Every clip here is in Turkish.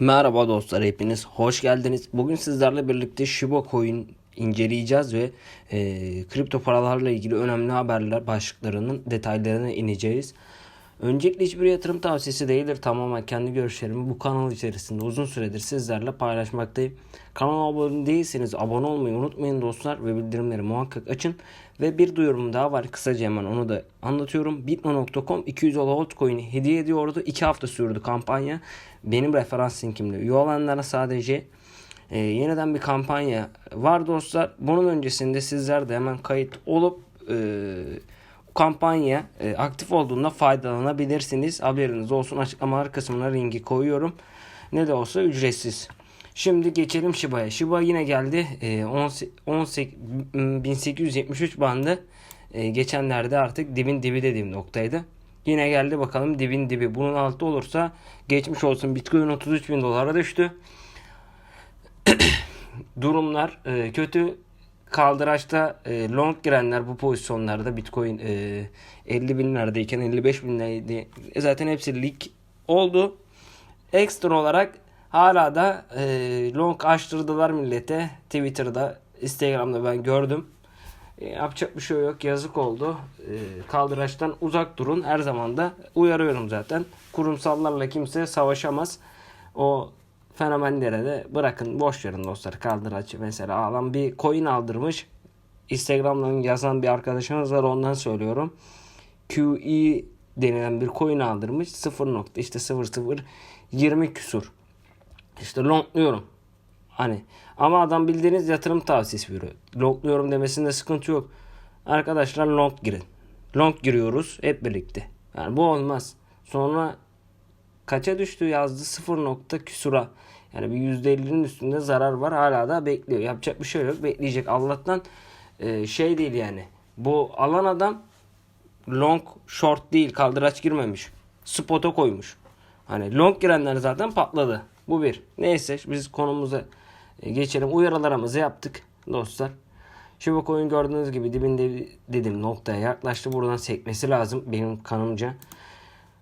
Merhaba dostlar hepiniz hoş geldiniz. Bugün sizlerle birlikte Shiba Coin inceleyeceğiz ve e, kripto paralarla ilgili önemli haberler başlıklarının detaylarına ineceğiz. Öncelikle hiçbir yatırım tavsiyesi değildir. Tamamen kendi görüşlerimi bu kanal içerisinde uzun süredir sizlerle paylaşmaktayım. Kanala abone değilseniz abone olmayı unutmayın dostlar ve bildirimleri muhakkak açın. Ve bir duyurum daha var kısaca hemen onu da anlatıyorum. Bitmo.com 200 dolar altcoin'i hediye ediyordu. 2 hafta sürdü kampanya. Benim referans linkimle üye olanlara sadece e, yeniden bir kampanya var dostlar. Bunun öncesinde sizler de hemen kayıt olup e, kampanya e, aktif olduğunda faydalanabilirsiniz. Haberiniz olsun. Açıklamalar kısmına linki koyuyorum. Ne de olsa ücretsiz. Şimdi geçelim Shiba'ya. Shiba yine geldi. E, 18, 1873 bandı. E, geçenlerde artık dibin dibi dediğim noktaydı. Yine geldi bakalım dibin dibi. Bunun altı olursa geçmiş olsun. Bitcoin 33 bin dolara düştü. Durumlar e, kötü. Kaldıraçta e, long girenler bu pozisyonlarda Bitcoin e, 50 binlerdeyken 55 binlerdeydi. E, zaten hepsi leak oldu. Ekstra olarak hala da e, long açtırdılar millete. Twitter'da, Instagram'da ben gördüm. E, yapacak bir şey yok. Yazık oldu. E, kaldıraçtan uzak durun. Her zaman da uyarıyorum zaten. Kurumsallarla kimse savaşamaz. O fenomenlere de bırakın. Boş verin dostlar. Kaldıraç mesela adam bir coin aldırmış. Instagram'dan yazan bir arkadaşımız var. Ondan söylüyorum. QE denilen bir coin aldırmış. 0 nokta işte 0 0 20 küsur. İşte longluyorum. Hani ama adam bildiğiniz yatırım tavsiyesi veriyor. Longluyorum demesinde sıkıntı yok. Arkadaşlar long girin. Long giriyoruz hep birlikte. Yani bu olmaz. Sonra kaça düştü yazdı 0 nokta küsura. Yani bir %50'nin üstünde zarar var. Hala da bekliyor. Yapacak bir şey yok. Bekleyecek. Allah'tan e, şey değil yani. Bu alan adam long short değil. Kaldıraç girmemiş. Spot'a koymuş. Hani long girenler zaten patladı. Bu bir. Neyse biz konumuza e, geçelim. Uyarılarımızı yaptık dostlar. Shiba Coin gördüğünüz gibi dibinde dedim noktaya yaklaştı. Buradan sekmesi lazım benim kanımca.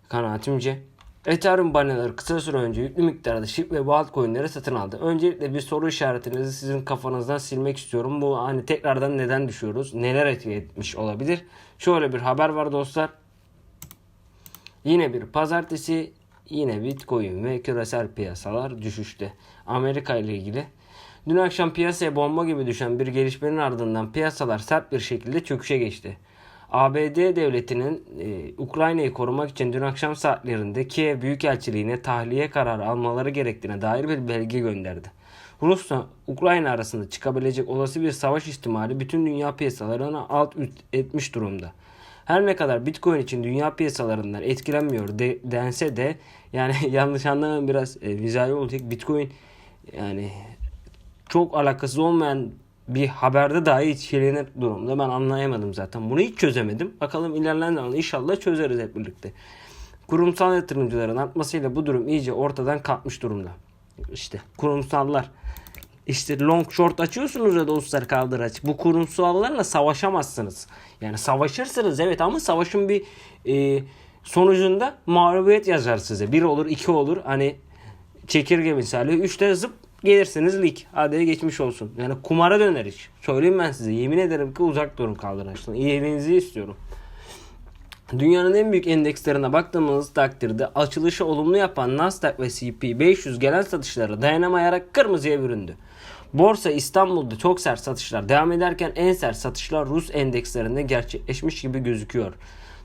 Kanaatimce. Ethereum baneleri kısa süre önce yüklü miktarda SHIB ve altcoin'leri satın aldı. Öncelikle bir soru işaretinizi sizin kafanızdan silmek istiyorum. Bu hani tekrardan neden düşüyoruz? Neler etki etmiş olabilir? Şöyle bir haber var dostlar. Yine bir pazartesi yine Bitcoin ve küresel piyasalar düşüşte. Amerika ile ilgili. Dün akşam piyasaya bomba gibi düşen bir gelişmenin ardından piyasalar sert bir şekilde çöküşe geçti. ABD devletinin e, Ukrayna'yı korumak için dün akşam saatlerinde Kiev Büyükelçiliğine tahliye kararı almaları gerektiğine dair bir belge gönderdi. Rusya Ukrayna arasında çıkabilecek olası bir savaş ihtimali bütün dünya piyasalarına alt üst etmiş durumda. Her ne kadar Bitcoin için dünya piyasalarından etkilenmiyor de, dense de yani yanlış anlamayın biraz e, mizahi olacak. Bitcoin yani çok alakasız olmayan bir haberde dahi etkilenir durumda. Ben anlayamadım zaten. Bunu hiç çözemedim. Bakalım ilerleyen zamanda inşallah çözeriz hep birlikte. Kurumsal yatırımcıların artmasıyla bu durum iyice ortadan kalkmış durumda. İşte kurumsallar işte long short açıyorsunuz ya dostlar kaldıraç. Bu kurumsallarla savaşamazsınız. Yani savaşırsınız evet ama savaşın bir e, sonucunda mağlubiyet yazar size. Bir olur iki olur hani çekirge misali. Üçte zıp gelirsiniz lig. Hadi geçmiş olsun. Yani kumara döner iş. Söyleyeyim ben size. Yemin ederim ki uzak durun kaldıraçtan. İyiliğinizi istiyorum. Dünyanın en büyük endekslerine baktığımız takdirde açılışı olumlu yapan Nasdaq ve S&P 500 gelen satışları dayanamayarak kırmızıya büründü. Borsa İstanbul'da çok sert satışlar devam ederken en sert satışlar Rus endekslerinde gerçekleşmiş gibi gözüküyor.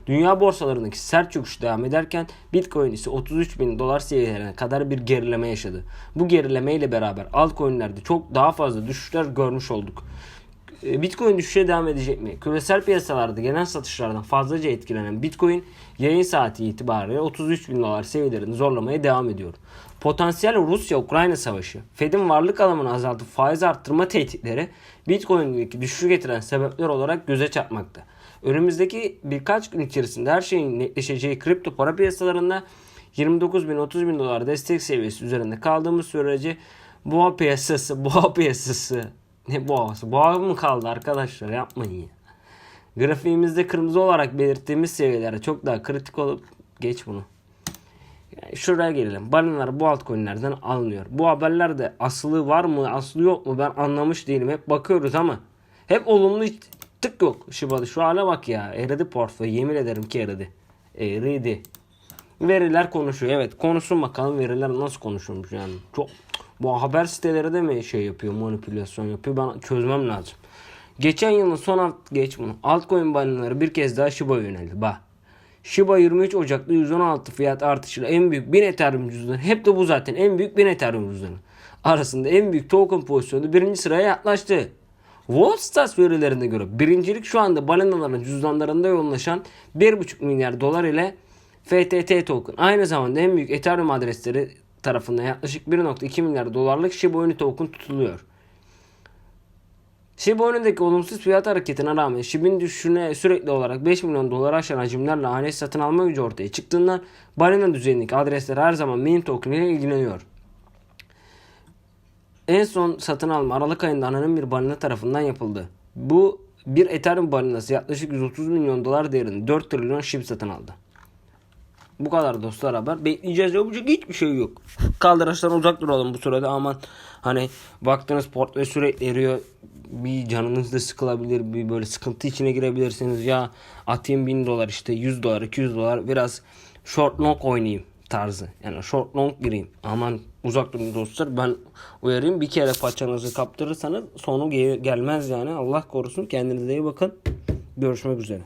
Dünya borsalarındaki sert çöküş devam ederken Bitcoin ise 33 bin dolar seviyelerine kadar bir gerileme yaşadı. Bu gerileme ile beraber altcoin'lerde çok daha fazla düşüşler görmüş olduk. E, Bitcoin düşüşe devam edecek mi? Küresel piyasalarda genel satışlardan fazlaca etkilenen Bitcoin yayın saati itibariyle 33 bin dolar seviyelerini zorlamaya devam ediyor. Potansiyel Rusya-Ukrayna savaşı, Fed'in varlık alanını azaltıp faiz arttırma tehditleri Bitcoin'deki düşüşü getiren sebepler olarak göze çarpmakta. Önümüzdeki birkaç gün içerisinde her şeyin netleşeceği kripto para piyasalarında 29 bin 30 bin dolar destek seviyesi üzerinde kaldığımız sürece boğa piyasası, boğa piyasası ne boğası? Boğa mı kaldı arkadaşlar? Yapmayın ya. Grafiğimizde kırmızı olarak belirttiğimiz seviyelere çok daha kritik olup geç bunu. Şuraya gelelim. Balinalar bu altcoin'lerden alınıyor. Bu haberlerde aslı var mı, aslı yok mu ben anlamış değilim. Hep bakıyoruz ama hep olumlu tık yok Shiba'da. Şu hale bak ya. Eridi portföy. Yemin ederim ki eridi. Eridi. Veriler konuşuyor. Evet konuşsun bakalım veriler nasıl konuşuyormuş yani. Çok bu haber siteleri de mi şey yapıyor manipülasyon yapıyor ben çözmem lazım. Geçen yılın son hafta geç bunu. Altcoin balinaları bir kez daha Shiba'ya yöneldi. Bak. Shiba 23 Ocak'ta 116 fiyat artışıyla en büyük 1000 Ethereum cüzdanı. Hep de bu zaten en büyük 1000 Ethereum cüzdanı. Arasında en büyük token pozisyonu birinci sıraya yaklaştı. Wallstats verilerine göre birincilik şu anda balinaların cüzdanlarında yoğunlaşan 1,5 milyar dolar ile FTT token. Aynı zamanda en büyük Ethereum adresleri tarafından yaklaşık 1.2 milyar dolarlık Shiba Inu token tutuluyor. Shiba Inu'daki olumsuz fiyat hareketine rağmen Shiba'nın düşüşüne sürekli olarak 5 milyon dolar aşan hacimlerle hanesi satın alma gücü ortaya çıktığından balina düzeyindeki adresler her zaman meme token ile ilgileniyor. En son satın alma Aralık ayında anonim bir balina tarafından yapıldı. Bu bir Ethereum balinası yaklaşık 130 milyon dolar değerinde 4 trilyon SHIB satın aldı. Bu kadar dostlar haber. Bekleyeceğiz yapacak hiçbir şey yok. Kaldıraçtan uzak duralım bu sırada aman hani baktığınız portföy sürekli eriyor. Bir canınız da sıkılabilir. Bir böyle sıkıntı içine girebilirsiniz. Ya atayım 1000 dolar işte 100 dolar 200 dolar biraz short long oynayayım tarzı. Yani short long gireyim. Aman uzak durun dostlar. Ben uyarayım bir kere paçanızı kaptırırsanız sonu ge- gelmez yani. Allah korusun. Kendinize iyi bakın. Görüşmek üzere.